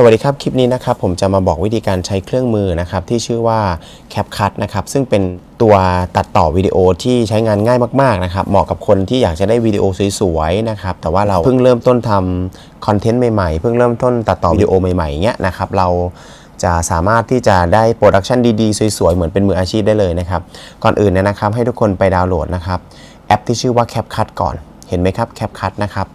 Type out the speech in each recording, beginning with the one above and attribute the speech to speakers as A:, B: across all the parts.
A: สวัสดีครับ คลิปนี้นะครับผมจะมาบอกวิธีการใช้เครื่องมือนะครับที่ชื่อว่า CapCut นะครับซึ่งเป็นตัวตัดต่อวิดีโอที่ใช้งานง่ายมากๆนะครับเหมาะกับคนที่อยากจะได้วิดีโอสวยๆนะครับแต่ว่าเราเพิ่งเริ่มต้นทำคอนเทนต์ใหม่ๆ เพิ่งเริ่มต้นตัดต่อวิดีโอใหม่ๆเงี้ยนะครับเราจะสามารถที่จะได้โปรดักชันดีๆ สวยๆ เหมือนเป็นมืออาชีพได้เลยนะครับก่อนอื่นเนี่ยนะครับให้ทุกคนไปดาวน์โหลดนะครับแอปที่ชื่อว่า CapCut ก่อนเห็นไหมครับ CapCut นะครับ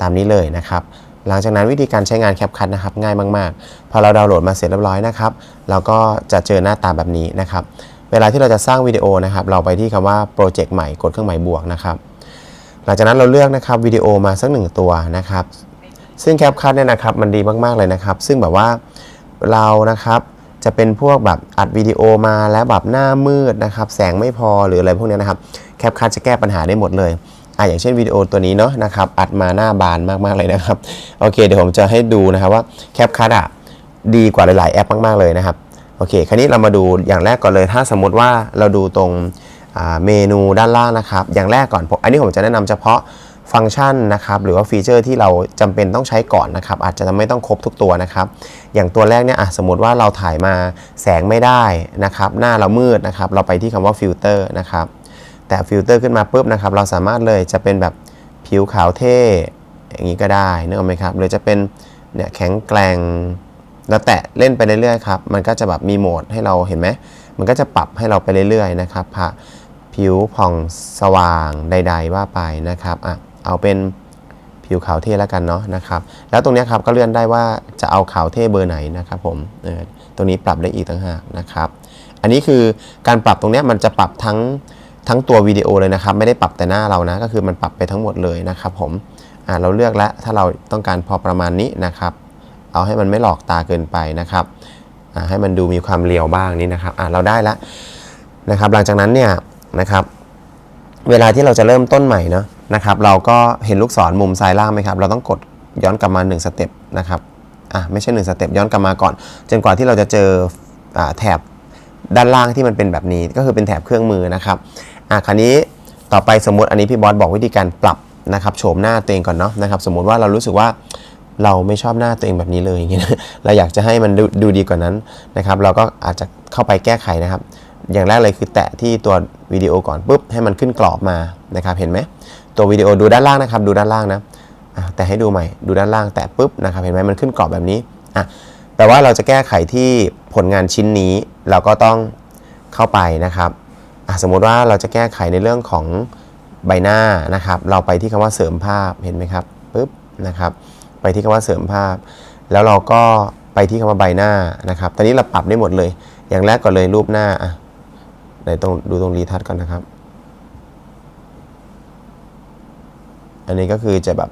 A: ตามนี้เลยนะครับ หลังจากนั้นวิธีการใช้งานแคปคั t นะครับง่ายมาก ๆ พอเราดาวน์โหลดมาเสร็จเรียบร้อยนะครับเราก็จะเจอหน้าตาแบบนี้นะครับเวลาที่เราจะสร้างวิดีโอนะครับเราไปที่คำว่าโปรเจกต์ใหม่กดเครื่องหมายบวกนะครับหลังจากนั้นเราเลือกนะครับวิดีโอมาสักหนึ่งตัวนะครับซึ่งแคปคั t เนี่ยนะครับมันดีมากๆเลยนะครับ ซึ่งแบบว่าเรานะครับจะเป็นพวกแบบอัดวิดีโอมาแล้วแบบหน้ามืดนะครับแสงไม่พอหรืออะไรพวกนี้นะครับแคปคั t จะแก้ปัญหาได้หมดเลย อะอย่างเช่นวิดีโอตัวนี้เนาะนะครับอัดมาหน้าบานมากๆเลยนะครับโอเคเดี๋ยวผมจะให้ดูนะครับว่าแคปคั t อะดีกว่าหลายๆแอปมากๆเลยนะครับโอเคคราวนี้เรามาดูอย่างแรกก่อนเลย ถ้าสมมติว่าเราดูตรงเมนูด้านล่างนะครับ อย่างแรกก่อนผมอันนี้ผมจะแนะนำเฉพาะฟังก์ชันนะครับหรือว่าฟีเจอร์ที่เราจำเป็นต้องใช้ก่อนนะครับ อาจจะไม่ต้องครบทุกตัวนะครับ อย่างตัวแรกเนี่ยสมมติว่าเราถ่ายมาแสงไม่ได้นะครับ หน้าเรามืดนะครับ เราไปที่คำว่าฟิลเตอร์นะครับ แต่ฟิลเตอร์ขึ้นมาปุ๊บนะครับ เราสามารถเลยจะเป็นแบบผิวขาวเท่ อย่างนี้ก็ได้นึกออกไหมครับ หรือจะเป็นเนี่ยแข็งแกร่งแล้วแตะเล่นไปเรื่อยๆครับ มันก็จะแบบมีโหมดให้เราเห็นไหม มันก็จะปรับให้เราไปเรื่อยๆนะครับผ่าผิวผ่องสว่างใด ๆ ว่าไปนะครับอะเอาเป็นผิวขาวเท่แล้วกันเนาะนะครับ แล้วตรงนี้ครับก็เลื่อนได้ว่าจะเอาขาวเท่เบอร์ไหนนะครับผมเออตรงนี้ปรับได้อีกต่างหากนะครับ อันนี้คือการปรับตรงนี้มันจะปรับทั้ง ทั้งตัววิดีโอเลยนะครับ ไม่ได้ปรับแต่หน้าเรานะ ก็คือมันปรับไปทั้งหมดเลยนะครับผมเราเลือกแล้วถ้าเราต้องการพอประมาณนี้นะครับ เอาให้มันไม่หลอกตาเกินไปนะครับให้มันดูมีความเรียวบ้างนี่นะครับเราได้แล้วนะครับ หลังจากนั้นเนี่ยนะครับเวลาที่เราจะเริ่มต้นใหม่เนาะนะครับ เราก็เห็นลูกศรมุมซ้ายล่างไหมครับ เราต้องกดย้อนกลับมา1สเต็ปนะครับอะไม่ใช่1สเต็ปย้อนกลับมาก่อน จนกว่าที่เราจะเจออแถบด้านล่างที่มันเป็นแบบนี้ก็คือเป็นแถบเครื่องมือนะครับ อะคราวนี้ต่อไปสมมติอันนี้พี่บอสบอกวิธีการปรับนะครับโฉมหน้าตัวเองก่อนเนาะนะครับ สมมุติว่าเรารู้สึกว่าเราไม่ชอบหน้าตัวเองแบบนี้เลยอย่างเงี้ยเราอยากจะให้มันดูดูดีกว่านั้นนะครับ เราก็อาจจะเข้าไปแก้ไขนะครับ อย่างแรกเลยคือแตะที่ตัววิดีโอก่อนปุ๊บให้มันขึ้นกรอบมานะครับ เห็นไหมตัววิดีโอดูด้านล่างนะครับ ดูด้านล่างนะแต่ให้ดูใหม่ดูด้านล่างแตะปุ๊บนะครับเห็นไหมมันขึ้นกรอบแบบนี้อะแต่ว่าเราจะแก้ไขที่ผลงานชิ้นนี้ เราก็ต้องเข้าไปนะครับ สมมติว่าเราจะแก้ไขในเรื่องของใบหน้านะครับ เราไปที่คำว่าเสริมภาพเห็นไหมครับปุ๊บนะครับ ไปที่คำว่าเสริมภาพ แล้วเราก็ไปที่คำว่าใบหน้านะครับ ตอนนี้เราปรับได้หมดเลย อย่างแรกก่อนเลยรูปหน้าอะไหนตรงดูตรงรีทัชก่อนนะครับ อันนี้ก็คือจะแบบ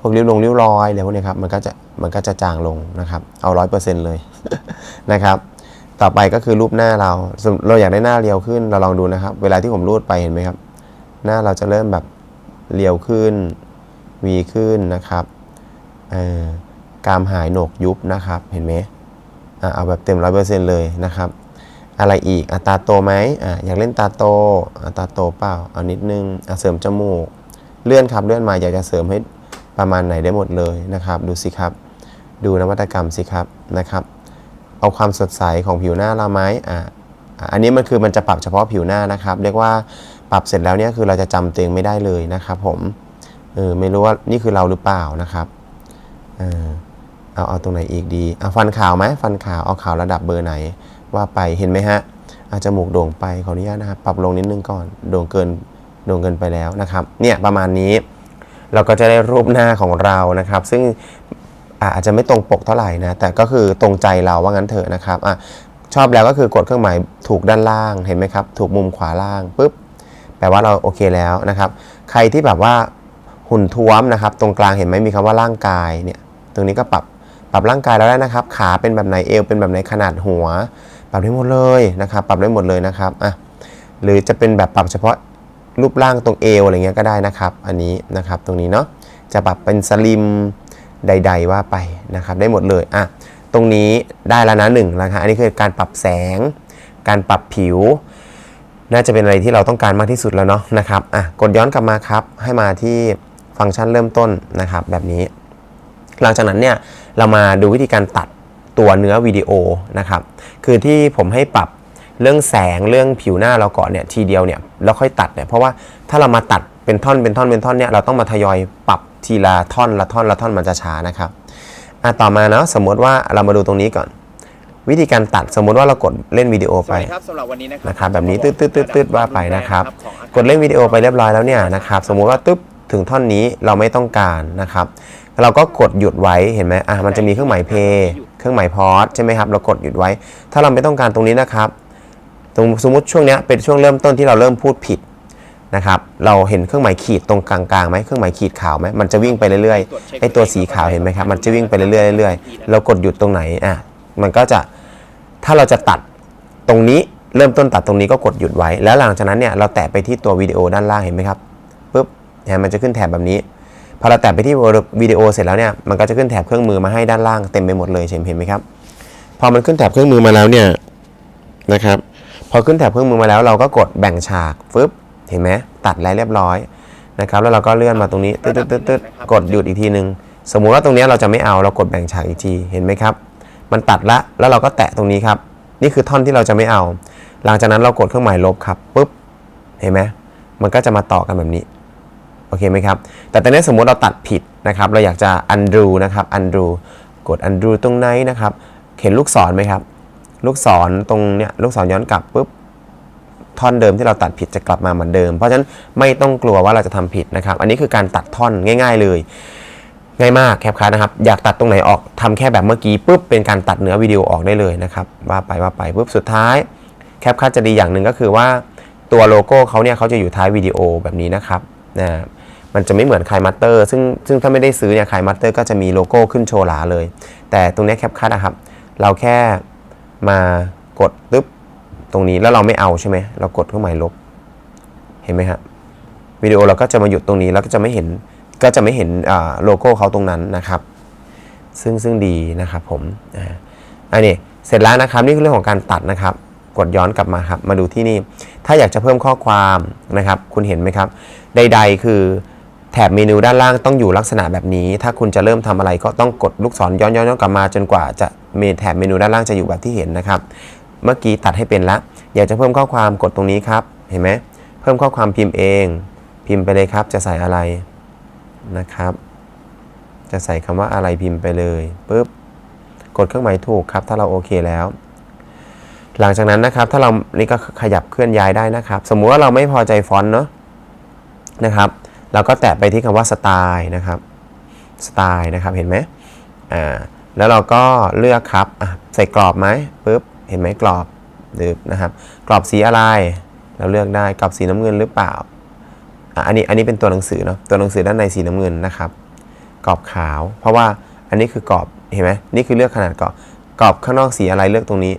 A: พวกริ้วลงริ้วรอยอะไรพวกนี้ครับ มันก็จะมันก็จะจางลงนะครับ เอาร้อยเปอร์เซ็นต์เลยนะครับ ต่อไปก็คือรูปหน้าเรา เราอยากได้หน้าเรียวขึ้น เราลองดูนะครับ เวลาที่ผมรูดไปเห็นไหมครับ หน้าเราจะเริ่มแบบเรียวขึ้น วีขึ้นนะครับกามหายโหนกยุบนะครับ เห็นไหมอเอาแบบเต็มร้อยเปอร์เซ็นต์เลยนะครับ อะไรอีกอตาโตไหมออยากเล่นตาโตอตาโตเปล่า เอานิดนึงเสริมจมูก เลื่อนครับ เลื่อนมาอยากจะเสริมให้ประมาณไหนได้หมดเลยนะครับ ดูสิครับ ดูนวัตกรรมสิครับนะครับ เอาความสดใสของผิวหน้าเราไหมอ่าอะอันนี้มันคือมันจะปรับเฉพาะผิวหน้านะครับ เรียกว่าปรับเสร็จแล้วเนี่ยคือเราจะจำตัวเองไม่ได้เลยนะครับ ผมเออไม่รู้ว่านี่คือเราหรือเปล่านะครับเออเอาเอาตรงไหนอีกดีเอาฟันขาวไหมฟันขาวเอาขาวระดับเบอร์ไหนว่าไปเห็นไหมฮะอาจจะมูกโด่งไปขออนุญาตนะครับปรับลงนิดนึงก่อนโด่งเกินโด่งเกินไปแล้วนะครับ เนี่ยประมาณนี้เราก็จะได้รูปหน้าของเรานะครับ ซึ่ง อาจจะไม่ตรงปกเท่าไหร่นะแต่ก็คือตรงใจเราว่างั้นเถอะนะครับอะชอบแล้วก็คือกดเครื่องหมายถูกด้านล่างเห็นไหมครับ ถูกมุมขวาล่างปุ๊บแปลว่าเราโอเคแล้วนะครับ ใครที่แบบว่าหุ่นท้วมนะครับ ตรงกลางเห็นไหมมีคำว่าร่างกายเนี่ยตรงนี้ก็ปรับปรับร่างกายแล้วได้นะครับ ขาเป็นแบบไหนเอวเป็นแบบไหนขนาดหัว ปรับได้หมดเลยนะครับ ปรับได้หมดเลยนะครับอะหรือจะเป็นแบบปรับเฉพาะรูปร่างตรงเอวอะไรเงี้ยก็ได้นะครับ อันนี้นะครับตรงนี้เนาะจะปรับเป็นสลิม ใด ๆ ว่าไปนะครับ ได้หมดเลยอะตรงนี้ได้แล้วนะหนึ่งนะครับอันนี้คือการปรับแสง การปรับผิว น่าจะเป็นอะไรที่เราต้องการมากที่สุดแล้วเนาะนะครับอะกดย้อนกลับมาครับ ให้มาที่ฟังก์ชันเริ่มต้นนะครับ แบบนี้ หลังจากนั้นเนี่ยเรามาดูวิธีการตัดตัวเนื้อวิดีโอนะครับ คือที่ผมให้ปรับเรื่องแสงเรื่องผิวหน้าเราก่อนเนี่ยทีเดียวเนี่ยแล้วค่อยตัดเนี่ยเพราะว่าถ้าเรามาตัดเป็นท่อนเป็นท่อนเป็นท่อนเนี่ยเราต้องมาทยอยปรับ ทีละท่อนละท่อนละท่อนมันจะช้านะครับอะต่อมาเนาะสมมติว่าเรามาดูตรงนี้ก่อน วิธีการตัดสมมุติว่าเรากดเล่นวิดีโอ
B: ส
A: ไป
B: วัสดีครับสำหรับวันนี้นะครั
A: นะครับแบบนี้ตึ๊ดตึ๊ดตึ๊ดตึ๊ดว่าไปนะครับ
B: ของอากาศ
A: กดเล่นวิดีโอไปเรียบร้อยแล้วเนี่ยนะครับสมมุติว่าตึ๊บถึงท่อนนี้เราไม่ต้องการนะครับ เราก็กดหยุดไว้เห็นไหมอะมันจะมีเครื่องหมายเพย์เครื่องหมายพอสใช่ไหมครับเรากดหยุดไว้ ถ้าเราไม่ต้องการตรงนี้นะครับตรงสมมติช่วงเนี้ยเป็นช่วงเริ่มต้นที่เราเริ่มพูดผิด นะครับเราเห็นเครื่องหมายขีดตรงกลางๆไหมเครื่องหมายขีดขาวไหมมันจะวิ่งไปเรื่อยๆไอตัวสีขาวเห็นไหมครับมันจะวิ่งไปเรื่อยๆเรื่อยๆเรากดหยุดตรงไหนอะมันก็จะถ้าเราจะตัดตรงนี้เริ่มต้นตัดตรงนี้ก็กดหยุดไว้ แล้วหลังจากนั้นเนี่ยเราแตะไปที่ตัววิดีโอด้านล่างเห็นไหมครับปุ๊บเนี่ยมันจะขึ้นแถบแบบนี้พอเราแตะไปที่วิดีโอเสร็จแล้วเนี่ยมันก็จะขึ้นแถบเครื่องมือมาให้ด้านล่างเต็มไปหมดเลยเห็นเห็นไหมครับพอมันขึ้นแถบเครื่องมือมาแล้วเนี่ยนะครับพอขึ้นแถบเครื่องมือมาแล้วเราก็กดแบ่งฉากฟึบ เห็นไหมตัดแล้วเรียบร้อยนะครับแล้วเราก็เลื่อนมาตรงนี้ตึ๊ดตึ๊ดตึ๊ดตึ๊ดกดหยุดอีกทีหนึ่งสมมุติว่าตรงเนี้ยเราจะไม่เอาเรากดแบ่งฉากอีกทีเห็นไหมครับ มันตัดละแล้วเราก็แตะตรงนี้ครับ นี่คือท่อนที่เราจะไม่เอา หลังจากนั้นเรากดเครื่องหมายลบครับปุ๊บเห็นไหมมันก็จะมาต่อกันแบบนี้โอเคไหมครับ แต่ตอนนี้สมมุติเราตัดผิดนะครับ เราอยากจะ undo นะครับ undo กด undo ตรงไหนนะครับ เห็นลูกศรไหมครับ ลูกศรตรงเนี้ยลูกศรย้อนกลับปุ๊บ ท่อนเดิมที่เราตัดผิดจะกลับมาเหมือนเดิม เพราะฉะนั้นไม่ต้องกลัวว่าเราจะทำผิดนะครับ อันนี้คือการตัดท่อนง่าย ๆ เลย ง่ายมากแคปคัทนะครับ อยากตัดตรงไหนออกทำแค่แบบเมื่อกี้ปุ๊บเป็นการตัดเนื้อวิดีโอออกได้เลยนะครับ ว่าไปว่าไปปุ๊บสุดท้ายแคปคัทจะดีอย่างหนึ่งก็คือว่าตัวโลโก้เขาเนี่ยเขาจะอยู่ท้ายวิดีโอแบบนี้นะครับนะมันจะไม่เหมือนคายมัตเตอร์ซึ่งซึ่งถ้าไม่ได้ซื้อเนี่ยคายมัตเตอร์ก็จะมีโลโก้ขึ้นโชว์หลาเลย แต่ตรงนี้แคปคัทนะครับ เราแค่มากดตึ๊บ ตรงนี้แล้วเราไม่เอาใช่ไหมเรากดเครื่องหมายลบ เห็นไหมครับวิดีโอเราก็จะมาหยุดตรงนี้แล้วก็จะไม่เห็นก็จะไม่เห็นโลโก้เขาตรงนั้นนะครับ ซึ่งซึ่งดีนะครับผมอ่าอันนี้เสร็จแล้วนะครับนี่คือเรื่องของการตัดนะครับ กดย้อนกลับมาครับ มาดูที่นี่ ถ้าอยากจะเพิ่มข้อความนะครับ คุณเห็นไหมครับ ใด ๆ คือแถบเมนูด้านล่างต้องอยู่ลักษณะแบบนี้ ถ้าคุณจะเริ่มทำอะไรก็ต้องกดลูกศรย้อนย้อนย้อนกลับมาจนกว่าจะเมแถบเมนูด้านล่างจะอยู่แบบที่เห็นนะครับ เมื่อกี้ตัดให้เป็นละ อยากจะเพิ่มข้อความกดตรงนี้ครับ เห็นไหมเพิ่มข้อความพิมพ์เอง พิมพ์ไปเลยครับ จะใส่อะไรนะครับ จะใส่คำว่าอะไรพิมพ์ไปเลยปุ๊บกดเครื่องหมายถูกครับ ถ้าเราโอเคแล้ว หลังจากนั้นนะครับ ถ้าเรานี่ก็ขยับเคลื่อนย้ายได้นะครับ สมมุติว่าเราไม่พอใจฟอนต์เนาะนะครับ เราก็แตะไปที่คำว่าสไตล์นะครับสไตล์นะครับเห็นไหมอ่าแล้วเราก็เลือกครับอะใส่กรอบไหมปุ๊บ เห็นไหมกรอบหรือนะครับ กรอบสีอะไร เราเลือกได้กรอบสีน้ำเงินหรือเปล่าอันนี้อันนี้เป็นตัวหนังสือเนาะตัวหนังสือด้านในสีน้ำเงินนะครับ กรอบขาว เพราะว่าอันนี้คือกรอบเห็นไหมนี่คือเลือกขนาดกรอบกรอบข้างนอกสีอะไรเลือกตรงนี้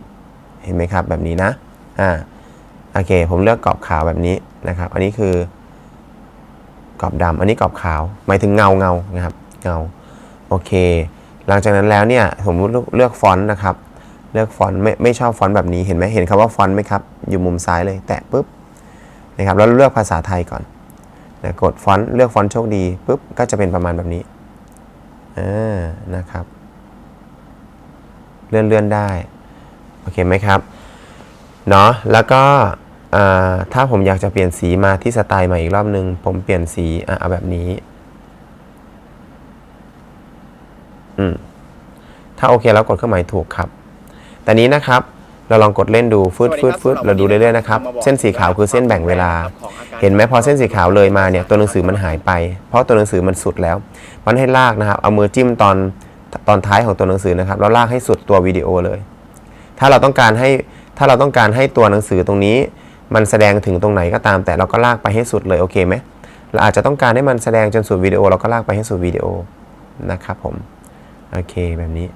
A: เห็นไหมครับแบบนี้นะอ่าโอเค ผมเลือกกรอบขาวแบบนี้นะครับ อันนี้คือกรอบดำอันนี้กรอบขาว หมายถึงเงาเงานะครับเงาโอเค หลังจากนั้นแล้วเนี่ยผมเลือกฟอนต์นะครับ เลือกฟอนต์ไม่ไม่ชอบฟอนต์แบบนี้เห็นไหมเห็นคำว่าฟอนต์ไหมครับ อยู่มุมซ้ายเลย แตะปุ๊บนะครับแล้วเลือกภาษาไทยก่อนนะกดฟอนต์เลือกฟอนต์โชคดีปุ๊บก็จะเป็นประมาณแบบนี้อ่านะครับ เลื่อนเลื่อนได้โอเคไหมครับเนาะแล้วก็ถ้าผมอยากจะเปลี่ยนสีมาที่สไตล์ใหม่อีกรอบนึง ผมเปลี่ยนสีอะเอาแบบนี้อืมถ้าโอเคแล้วกดเครื่องหมายถูกครับ แต่นี้นะครับเราลองกดเล่นดูฟืดฟืดฟืดเราดูเรื่อยๆนะครับเส้นสีขาวคือเส้นแบ่งเวลา เห็นไหมพอเส้นสีขาวเลยมาเนี่ยตัวหนังสือมันหายไป เพราะตัวหนังสือมันสุดแล้ว มันให้ลากนะครับเอามือจิ้มตอนตอนท้ายของตัวหนังสือนะครับแล้วลากให้สุดตัววิดีโอเลย ถ้าเราต้องการให้ถ้าเราต้องการให้ตัวหนังสือตรงนี้ มันแสดงถึงตรงไหนก็ตาม แต่เราก็ลากไปให้สุดเลยโอเคไหมเราอาจจะต้องการให้มันแสดงจนสุดวิดีโอเราก็ลากไปให้สุดวิดีโอนะครับผมโอเคแบบนี้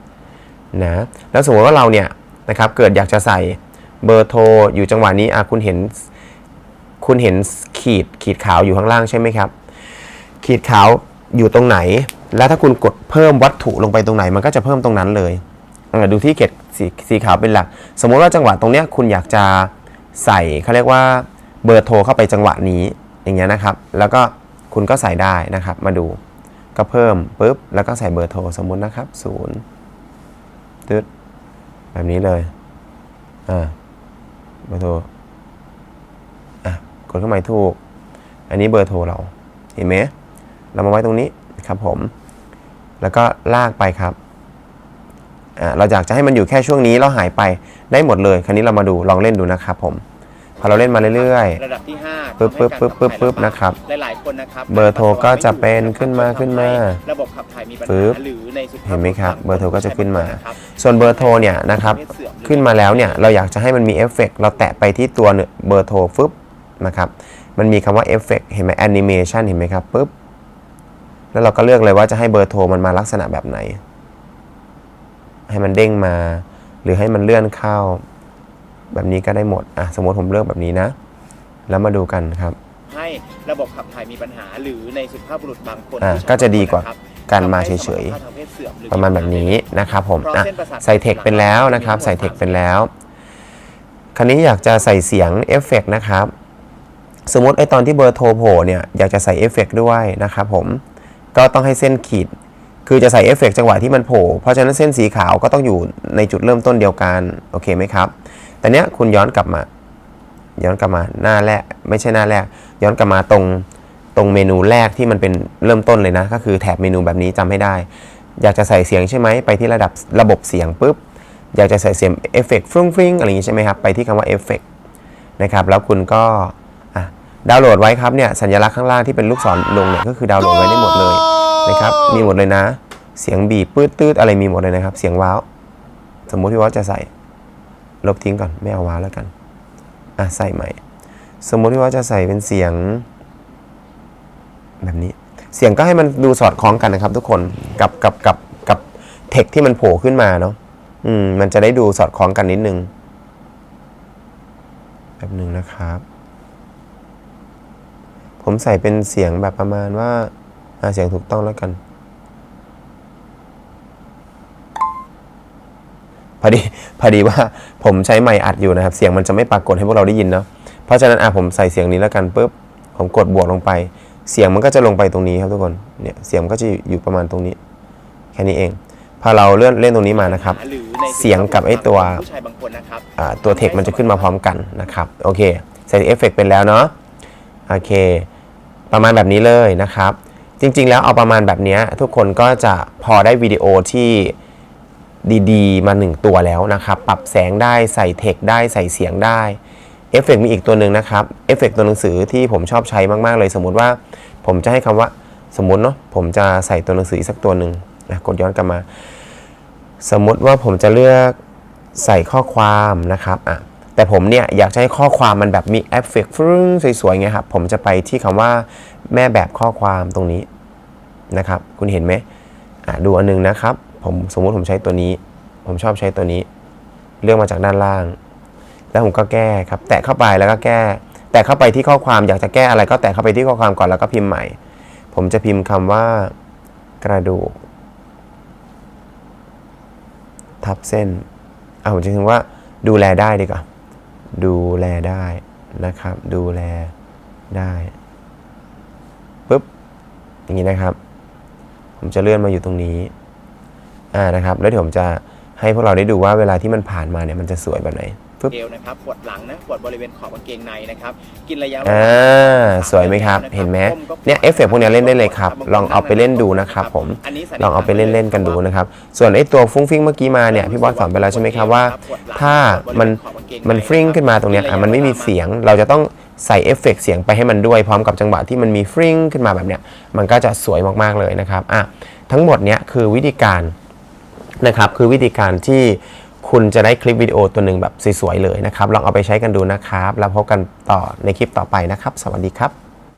A: นะแล้วสมมติว่าเราเนี่ย นะครับ เกิดอยากจะใส่เบอร์โทรอยู่จังหวะนี้อะคุณเห็นคุณเห็นขีดขีดขาวอยู่ข้างล่างใช่ไหมครับ ขีดขาวอยู่ตรงไหน แล้วถ้าคุณกดเพิ่มวัตถุลงไปตรงไหน มันก็จะเพิ่มตรงนั้นเลยดูที่เขีดสีสีขาวเป็นหลัก สมมุติว่าจังหวะตรงเนี้ยคุณอยากจะใส่เขาเรียกว่าเบอร์โทรเข้าไปจังหวะนี้อย่างเงี้ยนะครับ แล้วก็คุณก็ใส่ได้นะครับ มาดูก็เพิ่มปุ๊บแล้วก็ใส่เบอร์โทรสมมุตินะครับศูนย์ตึ๊ด แบบนี้เลยอ่าเบอร์โทรอะกดเข้ามาให้ถูก อันนี้เบอร์โทรเราเห็นไหมเรามาไว้ตรงนี้ครับผม แล้วก็ลากไปครับอ่าเราอยากจะให้มันอยู่แค่ช่วงนี้แล้วหายไปได้หมดเลย คราวนี้เรามาดูลองเล่นดูนะครับผม พอเราเล่นมาเรื่อย
B: ระดับที่5
A: ปึ๊บปึ๊บปึ๊บปึ๊บปึ๊บนะครับ
B: หลายๆคนนะครับ
A: เบอร์โทรก็จะเป็นขึ้นมาขึ้นมา
B: ระบบขับถ่ายมีปัญ
A: ปึ๊
B: หา
A: บ
B: หรือในสุขภาพ
A: เห็นไหมครับเบอร์โทรก็จะขึ้นมา
B: ครับ
A: ๆส่วนเบอร์โทรเนี่ยนะครับขึ้นมาแล้วเนี่ยเราอยากจะให้มันมีเอฟเฟกต์เราแตะไปที่ตัวเนี่ยเบอร์โทรฟึบนะครับมันมีคำว่าเอฟเฟกต์เห็นไหมแอนิเมชันเห็นไหมครับปึ๊บแล้วเราก็เลือกเลยว่าจะให้เบอร์โทรมันมาลักษณะแบบไหน ให้มันเด้งมา หรือให้มันเลื่อนเข้า แบบนี้ก็ได้หมดอะสมมติผมเลือกแบบนี้นะ แล้วมาดูกันครับ
B: ให้ระบบขับถ่ายมีปัญหาหรือในสุภาพบุรุษบางคน
A: อ่า
B: ผู้ชย
A: ก็จะดีกว่า
B: บงคนนะครับ
A: การมาเฉย
B: ทำให้สมรรถภาพทางเพศเสื่อมหอ
A: ๆประมาณแบบนี้นะครับผม
B: เพราะ
A: อะ
B: เส้นประสาท
A: ใส่เทคเป็นแล้วนะครับ ใส่เทคเป็นแล้ว คราวนี้อยากจะใส่เสียงเอฟเฟกต์นะครับ สมมติไอตอนที่เบอร์โทรโผล่เนี่ยอยากจะใส่เอฟเฟกต์ด้วยนะครับผมก็ต้องให้เส้นขีด คือจะใส่เอฟเฟกต์จังหวะที่มันโผล่เพราะฉะนั้นเส้นสีขาวก็ต้องอยู่ในจุดเริ่มต้นเดียวกัน โอเคไหมครับ แต่เนี้ยคุณย้อนกลับมา ย้อนกลับมาหน้าแรกไม่ใช่หน้าแรก ย้อนกลับมาตรงตรงเมนูแรกที่มันเป็นเริ่มต้นเลยนะ ก็คือแถบเมนูแบบนี้จำให้ได้ อยากจะใส่เสียงใช่ไหมไปที่ระดับระบบเสียงปุ๊บอยากจะใส่เสียงเอฟเฟกต์ฟรุ้งฟริ้งอะไรอย่างงี้ใช่ไหมครับ ไปที่คำว่าเอฟเฟกต์นะครับแล้วคุณก็ดาวน์โหลดไว้ครับเนี่ยสัญลักษณ์ข้างล่างที่เป็นลูกศรลงเนี่ยก็คือดาวน์โหลดไว้ได้หมดเลยนะครับมีหมดเลยนะ เสียงบีบปื้ดตืดอะไรมีหมดเลยนะครับ เสียงว้าว สมมุติพี่ว่าจะใส่ ลบทิ้งก่อน ไม่เอาว้าวแล้วกัน อะ ใส่ใหม่ สมมุติว่าจะใส่เป็นเสียง แบบนี้ เสียงก็ให้มันดูสอดคล้องกันนะครับ ทุกคน กับกับกับกับเทคที่มันโผล่ขึ้นมาเนาะ อืม มันจะได้ดูสอดคล้องกันนิดนึง แบบหนึ่งนะครับ ผมใส่เป็นเสียงแบบประมาณว่าอ่าเสียงถูกต้องแล้วกัน พอดีพอดีว่าผมใช้ไมค์อัดอยู่นะครับ เสียงมันจะไม่ปรากฏให้พวกเราได้ยินเนาะเพราะฉะนั้นอะผมใส่เสียงนี้แล้วกันปุ๊บผมกดบวกลงไป เสียงมันก็จะลงไปตรงนี้ครับทุกคนเนี่ยเสียงมันก็จะอยู่ประมาณตรงนี้ แค่นี้เอง พอเราเลื่อนเล่นตรงนี้มานะครับ
B: หรือใน
A: เสียงกับไอ้ตัว
B: ผู้ชายบางคนนะครับ
A: อ่าตัวเทคมันจะขึ้นมาพร้อมกันนะครับโอเคใส่เอฟเฟกต์เป็นแล้วเนาะโอเค ประมาณแบบนี้เลยนะครับ จริงๆแล้วเอาประมาณแบบเนี้ยทุกคนก็จะพอได้วิดีโอที่ ดีๆ มาหนึ่งตัวแล้วนะครับ ปรับแสงได้ใส่เทคได้ใส่เสียงได้เอฟเฟกมีอีกตัวหนึ่งนะครับเอฟเฟกตัวหนังสือที่ผมชอบใช้มากๆเลย สมมุติว่าผมจะให้คำว่าสมมุติเนาะผมจะใส่ตัวหนังสืออีกสักตัวหนึ่งนะกดย้อนกลับมา สมมุติว่าผมจะเลือกใส่ข้อความนะครับอะแต่ผมเนี่ยอยากให้ข้อความมันแบบมีเอฟเฟกต์ฟึ้งสวยๆไงครับผมจะไปที่คำว่าแม่แบบข้อความตรงนี้นะครับ คุณเห็นไหมอะดูอันหนึงนะครับ ผมสมมติผมใช้ตัวนี้ ผมชอบใช้ตัวนี้ เลือกมาจากด้านล่าง แล้วผมก็แก้ครับ แตะเข้าไปแล้วก็แก้ แตะเข้าไปที่ข้อความอยากจะแก้อะไร ก็แตะเข้าไปที่ข้อความก่อนแล้วก็พิมพ์ใหม่ ผมจะพิมพ์คำว่ากระดูกทับเส้นเอาผมจะถึงว่าดูแลได้ดีกว่า ดูแลได้นะครับ ดูแลได้ปุ๊บอย่างนี้นะครับ ผมจะเลื่อนมาอยู่ตรงนี้ อ่านะครับแล้วเดี๋ยวผมจะให้พวกเราได้ดูว่าเวลาที่มันผ่านมาเนี่ยมันจะสวยแบบไหนปุ๊บ
B: เอวนะครับปวดหลังนะปวดบริเวณขอบกางเกงในนะครับ กินระยะเวลา
A: อ่าสวยไหมครับ เห็นไหมเนี่ยเอฟเฟกต์พวกเนี้ยเล่นได้เลยครับ ลองเอาไปเล่นดูนะครับผม
B: อันนี้สันนิษ
A: ล
B: ฐ
A: องเอาไปเล่นๆกันดูนะครับ ส่วนไอ้ตัวฟุ้งฟิ้งเมื่อกี้มาเนี่ยพี่บอสสอนไปแล้วใช่ไหมครับว่า ถ้ามันมันฟริ้งขึ้นมาตรงเนี้ยอะมันไม่มีเสียงเราจะต้องใส่เอฟเฟกต์เสียงไปให้มันด้วยพร้อมกับจังหวะที่มันมีฟริ้งขึ้นมาแบบเนี้ยมันก็จะสวยมากๆเลยนะครับอะทั้งหมดเนี้ยคือวิธีการ นะครับคือวิธีการที่คุณจะได้คลิปวิดีโอตัวหนึ่งแบบสวยๆเลยนะครับลองเอาไปใช้กันดูนะครับ แล้วพบกันต่อในคลิปต่อไปนะครับ สวัสดีครับ